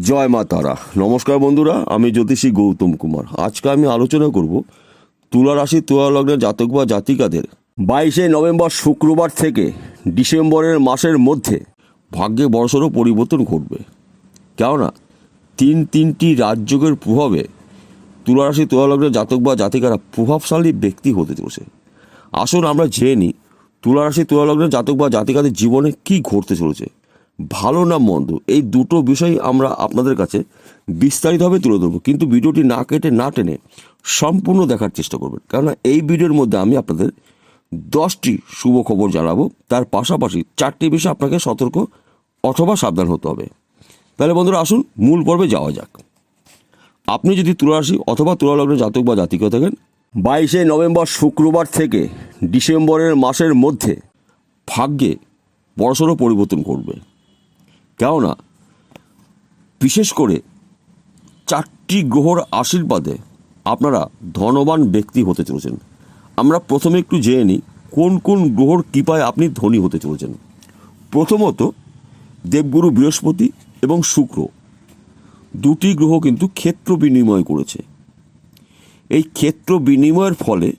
জয় মা তারা। নমস্কার বন্ধুরা, আমি জ্যোতিষী গৌতম কুমার। আজকে আমি আলোচনা করব তুলা রাশি, তুলা লগ্নের জাতক বা জাতিকাদের। বাইশে নভেম্বর শুক্রবার থেকে ডিসেম্বরের মাসের মধ্যে ভাগ্যে বড়সড় পরিবর্তন ঘটবে। কেননা, তিন তিনটি রাজযোগের প্রভাবে তুলা রাশি, তুলা লগ্নের জাতক বা জাতিকারা প্রভাবশালী ব্যক্তি হতে চলেছে। আসুন আমরা জেনে নিই, তুলা রাশি, তুলা লগ্নের জাতক বা জাতিকাদের জীবনে কি ঘটতে চলেছে। ভালো না মন্দ, এই দুটো বিষয় আমরা আপনাদের কাছে বিস্তারিতভাবে তুলে ধরবো। কিন্তু ভিডিওটি না কেটে, না টেনে সম্পূর্ণ দেখার চেষ্টা করবেন। কেননা এই ভিডিওর মধ্যে আমি আপনাদের দশটি শুভ খবর জানাব। তার পাশাপাশি চারটি বিষয় আপনাকে সতর্ক অথবা সাবধান হতে হবে। তাহলে বন্ধুরা আসুন, মূল পর্বে যাওয়া যাক। আপনি যদি তুলারাশি অথবা তুলালগ্নের জাতক বা জাতিকা থাকেন, বাইশে নভেম্বর শুক্রবার থেকে ডিসেম্বরের মাসের মধ্যে ভাগ্যে বড়সড় পরিবর্তন করবে কেননা, বিশেষ করে চারটি গ্রহর আশীর্বাদে আপনারা ধনবান ব্যক্তি হতে চলেছেন। আমরা প্রথমে একটু জেনে নিই, কোন কোন গ্রহর কৃপায় আপনি ধনী হতে চলেছেন। প্রথমত, দেবগুরু বৃহস্পতি এবং শুক্র। দুটি গ্রহ কিন্তু ক্ষেত্র বিনিময় করেছে। এই ক্ষেত্র বিনিময়ের ফলে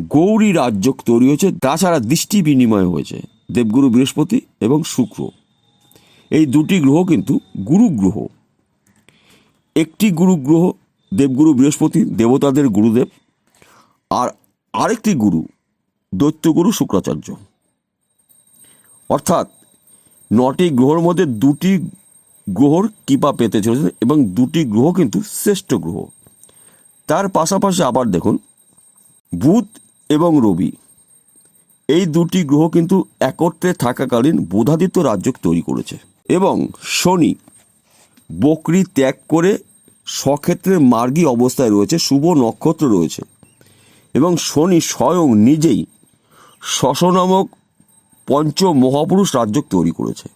গৌরী রাজ্য তৈরি হয়েছে, তাছাড়া দৃষ্টি বিনিময় হয়েছে, দেবগুরু বৃহস্পতি এবং শুক্র। এই দুটি গ্রহ কিন্তু গুরু গ্রহ। একটি গুরু গ্রহ দেবগুরু বৃহস্পতি, দেবতাদের গুরুদেব, আর আরেকটি গুরু দৈত্যগুরু শুক্রাচার্য। অর্থাৎ নটি গ্রহর মধ্যে দুটি গ্রহর কৃপা পেতে চলেছে এবং দুটি গ্রহ কিন্তু শ্রেষ্ঠ গ্রহ। তার পাশাপাশি আবার দেখুন, বুধ এবং রবি, এই দুটি গ্রহ কিন্তু একত্রে থাকাকালীন বোধাদিত্য রাজ্য তৈরি করেছে। এবং শনি বকরি ত্যাগ করে স্বক্ষেত্রের মার্গী অবস্থায় রয়েছে, শুভ নক্ষত্র রয়েছে। এবং শনি স্বয়ং নিজেই শশ নামক পঞ্চ মহাপুরুষ রাজ্য তৈরি করেছে।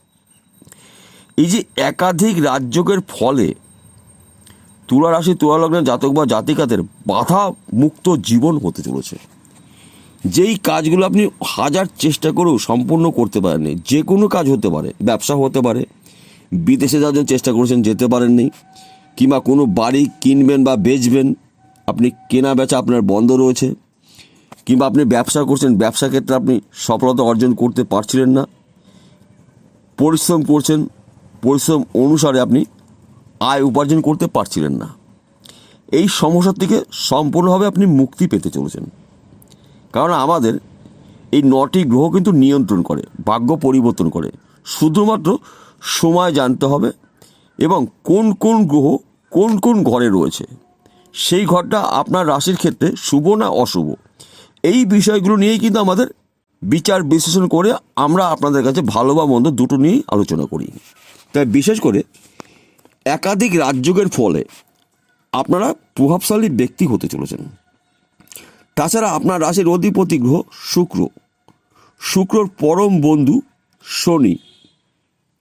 এই যে একাধিক রাজ্যকের ফলে তুলা রাশি জাতক বা জাতিকাদের বাধা মুক্ত জীবন হতে চলেছে। যেই কাজগুলো আপনি হাজার চেষ্টা করেও সম্পূর্ণ করতে পারেননি, যে কোনো কাজ হতে পারে ব্যবসা হতে পারে, বিদেশে যাওয়ার জন্য চেষ্টা করেছেন, যেতে পারেননি, কিংবা কোনো বাড়ি কিনবেন বা বেচবেন, আপনি কেনা বেচা আপনার বন্ধ রয়েছে, কিংবা আপনি ব্যবসা করছেন, ব্যবসা ক্ষেত্রে আপনি সফলতা অর্জন করতে পারছিলেন না, পরিশ্রম করছেন, পরিশ্রম অনুসারে আপনি আয় উপার্জন করতে পারছিলেন না। এই সমস্যার থেকে সম্পূর্ণভাবে আপনি মুক্তি পেতে চলেছেন। কারণ আমাদের এই নটি গ্রহ কিন্তু নিয়ন্ত্রণ করে, ভাগ্য পরিবর্তন করে। শুধুমাত্র সময় জানতে হবে এবং কোন কোন গ্রহ কোন কোন ঘরে রয়েছে। সেই ঘরটা আপনার রাশির ক্ষেত্রে শুভ না অশুভ। এই বিষয়গুলো নিয়েই কিন্তু আমাদের বিচার বিশ্লেষণ করে আমরা আপনাদের কাছে ভালো বা মন্দ দুটো নিয়েই আলোচনা করি। তাই বিশেষ করে একাধিক রাজযোগের ফলে আপনারা প্রভাবশালী ব্যক্তি হতে চলেছেন। তাছাড়া আপনার রাশির অধিপতি গ্রহ শুক্র। শুক্রর পরম বন্ধু শনি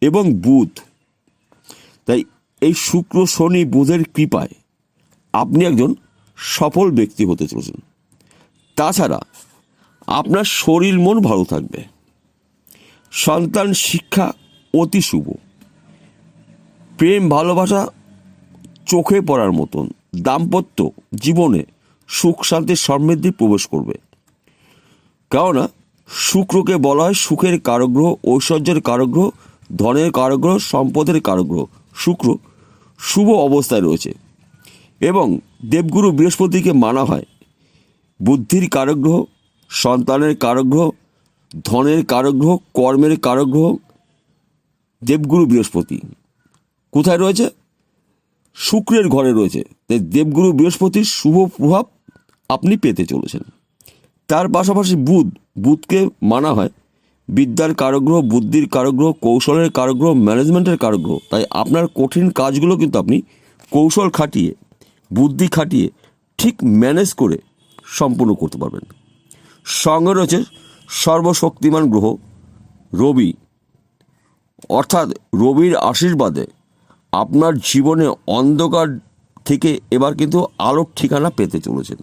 এবং বুধ। তাই এই শুক্র, শনি, বুধের কৃপায় আপনি একজন সফল ব্যক্তি হতে চলেছেন। তাছাড়া আপনার শরীর মন ভালো থাকবে। সন্তান শিক্ষা অতি শুভ। প্রেম ভালোবাসা চোখে পড়ার মতন। দাম্পত্য জীবনে সুখ শান্তি সমৃদ্ধি প্রবেশ করবে। কেননা, শুক্রকে বলা হয় সুখের কারগ্রহ, ঐশ্বর্যের কারগ্রহ, ধনের কারগ্রহ, সম্পদের কারগ্রহ। শুক্র শুভ অবস্থায় রয়েছে এবং দেবগুরু বৃহস্পতিকে মানা হয়। বুদ্ধির কারগ্রহ, সন্তানের কারগ্রহ, ধনের কারগ্রহ, কর্মের কারগ্রহ, দেবগুরু বৃহস্পতি। কোথায় রয়েছে? শুক্রের ঘরে রয়েছে। তাই দেবগুরু বৃহস্পতির শুভ প্রভাব আপনি পেতে চলেছেন। তার পাশাপাশি বুধ, বুধকে মানা হয়। বিদ্যার কারগ্রহ, বুদ্ধির কারগ্রহ, কৌশলের কারগ্রহ, ম্যানেজমেন্টের কারগ্রহ। তাই আপনার কঠিন কাজগুলো কিন্তু আপনি কৌশল খাটিয়ে, বুদ্ধি খাটিয়ে ঠিক ম্যানেজ করে সম্পূর্ণ করতে পারবেন। সঙ্গে রয়েছে সর্বশক্তিমান গ্রহ, রবি। অর্থাৎ রবির আশীর্বাদে আপনার জীবনে অন্ধকার থেকে এবার কিন্তু আলোর ঠিকানা পেতে চলেছেন।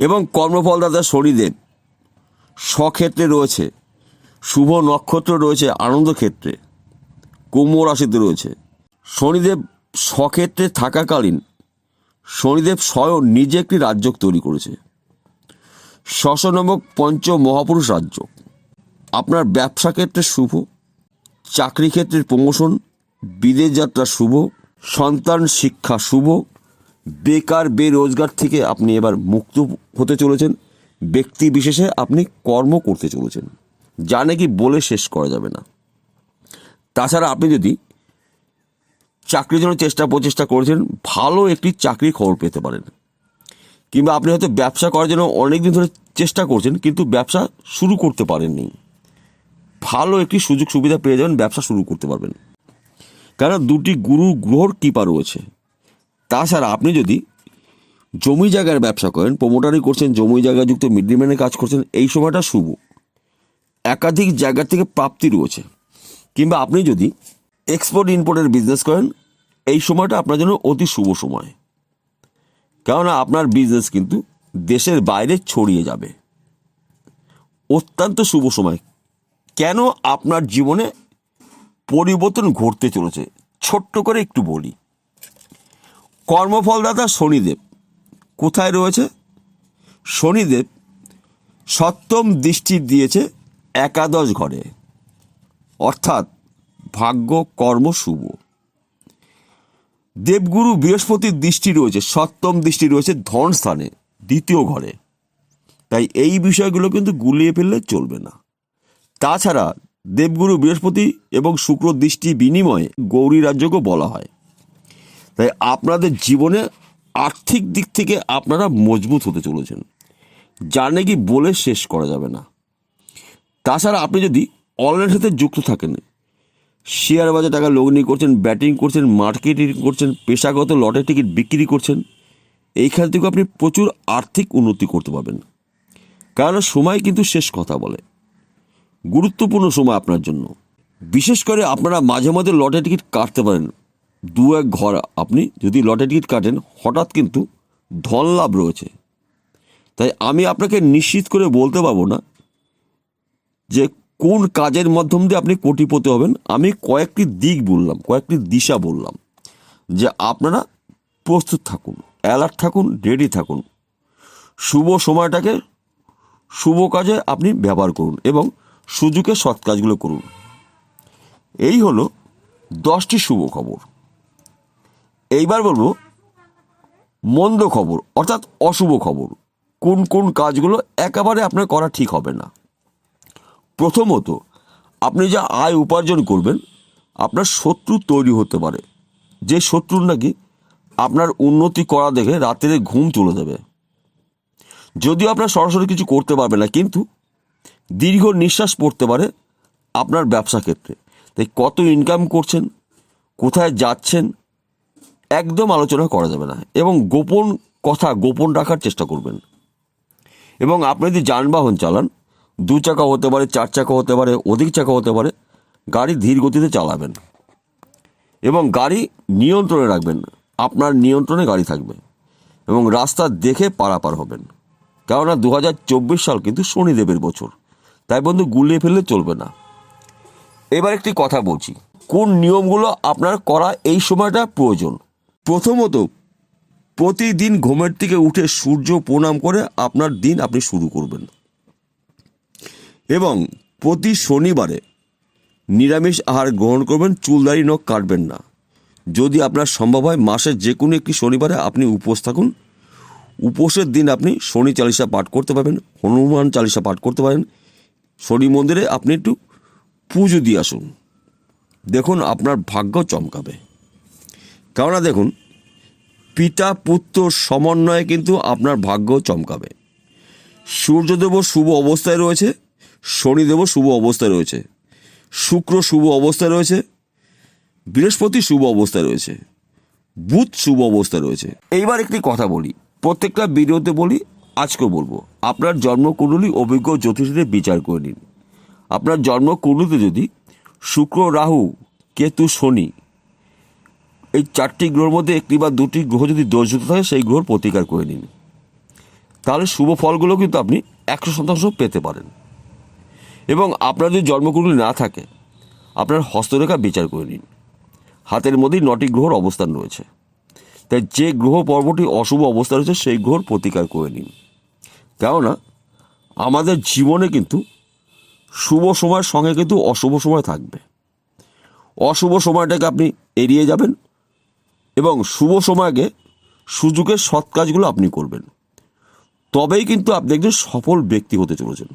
এবং কর্মফলদাতা শনিদেব। স্বক্ষেত্রে রয়েছে, শুভ নক্ষত্র রয়েছে আনন্দ ক্ষেত্রে কুম্ভ রাশিতে রয়েছে। শনিদেব স্বক্ষেত্রে থাকাকালীন শনিদেব স্বয়ং নিজে একটি রাজ্য তৈরি করেছে। শশ নামক পঞ্চ মহাপুরুষ রাজ্য আপনার ব্যবসা ক্ষেত্রে শুভ, চাকরি ক্ষেত্রের প্রমোশন, বিদেশ যাত্রা শুভ, সন্তান শিক্ষা শুভ বেকার, বেরোজগার থেকে আপনি এবার মুক্ত হতে চলেছেন। ব্যক্তি বিশেষে আপনি কর্ম করতে চলেছেন। যা নাকি বলে শেষ করা যাবে না। তাছাড়া আপনি যদি চাকরির জন্য চেষ্টা প্রচেষ্টা করেছেন, ভালো একটি চাকরির খবর পেতে পারেন। কিংবা আপনি হয়তো ব্যবসা করার জন্য অনেক দিন ধরে চেষ্টা করছেন, কিন্তু ব্যবসা শুরু করতে পারেননি। ভালো একটি সুযোগ সুবিধা পেয়ে যাবেন, ব্যবসা শুরু করতে পারবেন। কারণ দুটি গুরু গ্রহর কৃপা রয়েছে। তাছাড়া আপনি যদি জমি জায়গার ব্যবসা করেন প্রমোটারি করছেন, জমি জায়গাযুক্ত মিডলম্যানের কাজ করছেন, এই সময়টা শুভ। একাধিক জায়গা থেকে প্রাপ্তি রয়েছে। কিংবা আপনি যদি এক্সপোর্ট ইম্পোর্টের বিজনেস করেন, এই সময়টা আপনার জন্য অতি শুভ সময়। কেননা আপনার বিজনেস কিন্তু দেশের বাইরে ছড়িয়ে যাবে। অত্যন্ত শুভ সময়। কেন আপনার জীবনে পরিবর্তন ঘটতে চলেছে? ছোট্ট করে একটু বলি। কর্মফলদাতা শনিদেব। কোথায় রয়েছে? শনিদেব সপ্তম দৃষ্টি দিয়েছে একাদশ ঘরে। অর্থাৎ ভাগ্য, কর্ম, শুভ। দেবগুরু বৃহস্পতির দৃষ্টি রয়েছে, সপ্তম দৃষ্টি রয়েছে ধন স্থানে, দ্বিতীয় ঘরে। তাই এই বিষয়গুলো কিন্তু গুলিয়ে ফেললে চলবে না। তাছাড়া দেবগুরু বৃহস্পতি এবং শুক্র দৃষ্টি বিনিময়ে গৌরী রাজ্যকেও বলা হয়। তাই আপনাদের জীবনে আর্থিক দিক থেকে আপনারা মজবুত হতে চলেছেন। যা নাকি বলে শেষ করা যাবে না। তাছাড়া আপনি যদি অনলাইনের সাথে যুক্ত থাকেন, শেয়ার বাজার টাকা লগ্নি করছেন, ব্যাটিং করছেন, মার্কেটিং করছেন, পেশাগত লটের টিকিট বিক্রি করছেন, এইখান থেকে আপনি প্রচুর আর্থিক উন্নতি করতে পারবেন। কারণ সময় কিন্তু শেষ কথা বলে। গুরুত্বপূর্ণ সময় আপনার জন্য। বিশেষ করে আপনারা মাঝে মাঝে লটের টিকিট কাটতে পারেন। দু এক ঘর আপনি যদি লটের টিকিট কাটেন, হঠাৎ কিন্তু ধন লাভ রয়েছে। তাই আমি আপনাকে নিশ্চিত করে বলতে পারব না যে কোন কাজের মাধ্যম দিয়ে আপনি কোটিপতি হবেন। আমি কয়েকটি দিক বললাম, কয়েকটি দিশা বললাম যে আপনারা প্রস্তুত থাকুন, অ্যালার্ট থাকুন, রেডি থাকুন। শুভ সময়টাকে, শুভ কাজে আপনি ব্যবহার করুন এবং সুযোগে সৎ কাজগুলো করুন। এই হলো দশটি শুভ খবর। এইবার বলব, মন্দ খবর, অর্থাৎ অশুভ খবর। কোন কোন কাজগুলো একেবারে আপনার করা ঠিক হবে না। প্রথমত, আপনি যা আয় উপার্জন করবেন, আপনার শত্রু তৈরি হতে পারে। যে শত্রুর নাকি আপনার উন্নতি করা দেখে রাতের ঘুম চলে দেবে। যদিও আপনার সরাসরি কিছু করতে পারবে না, কিন্তু দীর্ঘ নিঃশ্বাস পড়তে পারে আপনার ব্যবসা ক্ষেত্রে। তাই কত ইনকাম করছেন, কোথায় যাচ্ছেন একদম আলোচনা করা যাবে না। এবং গোপন কথা গোপন রাখার চেষ্টা করবেন। এবং আপনি যদি যানবাহন চালান, দু চাকা হতে পারে, চার চাকা হতে পারে, অধিক চাকা হতে পারে, গাড়ি ধীর গতিতে চালাবেন। এবং গাড়ি নিয়ন্ত্রণে রাখবেন। আপনার নিয়ন্ত্রণে গাড়ি থাকবে। এবং রাস্তা দেখে পারাপার হবেন। কেননা দু হাজার চব্বিশ সাল কিন্তু শনিদেবের বছর। তাই বন্ধু, গুলিয়ে ফেললে চলবে না। এবার একটি কথা বলছি। কোন নিয়মগুলো আপনার করা এই সময়টা প্রয়োজন? প্রথমত, প্রতিদিন ঘুমের থেকে উঠে সূর্য প্রণাম করে আপনার দিন আপনি শুরু করবেন। এবং প্রতি শনিবারে নিরামিষ আহার গ্রহণ করবেন চুলদারি নখ কাটবেন না। যদি আপনার সম্ভব হয় মাসের যে কোনো একটি শনিবারে আপনি উপোস থাকুন। উপোসের দিন আপনি শনি চালিসা পাঠ করতে পারবেন, হনুমান চালিসা পাঠ করতে পারেন। শনি মন্দিরে আপনি একটু পুজো দিয়ে আসুন। দেখুন, আপনার ভাগ্য চমকাবে। কেননা দেখুন, পিতা পুত্র সমন্বয়ে কিন্তু আপনার ভাগ্য চমকাবে। সূর্যদেব শুভ অবস্থায় রয়েছে শনিদেব শুভ অবস্থায় রয়েছে, শুক্র শুভ অবস্থায় রয়েছে, বৃহস্পতি শুভ অবস্থায় রয়েছে, বুধ শুভ অবস্থায় রয়েছে। এইবার একটি কথা বলি, প্রত্যেকটা ভিডিওতে বলি আজকে বলব, আপনার জন্মকুণ্ডলী অভিজ্ঞ জ্যোতিষীদের বিচার করে নিন। আপনার জন্মকুণ্ডলীতে যদি শুক্র, রাহু, কেতু, শনি এই চারটি গ্রহের মধ্যে একটি বা দুটি গ্রহ যদি দোষযুক্ত থাকে, সেই গ্রহর প্রতিকার করে নিন তাহলে শুভ ফলগুলো কিন্তু আপনি একশো শতাংশ পেতে পারেন। এবং আপনার যদি জন্মকুণ্ডলী না থাকে, আপনার হস্তরেখা বিচার করে নিন। হাতের মধ্যেই নটি গ্রহর অবস্থান রয়েছে। তাই যে গ্রহ পর্বটি অশুভ অবস্থা রয়েছে, সেই গ্রহর প্রতিকার করে নিন। কেননা, আমাদের জীবনে কিন্তু শুভ সময়ের সঙ্গে কিন্তু অশুভ সময় থাকবে। অশুভ সময়টাকে আপনি এড়িয়ে যাবেন এবং শুভ সময়কে সুযোগের সৎ কাজগুলো আপনি করবেন। তবেই কিন্তু আপনি একজন সফল ব্যক্তি হতে চলেছেন।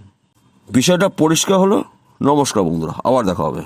বিষয়টা পরিষ্কার হলো। নমস্কার বন্ধুরা, আবার দেখা হবে।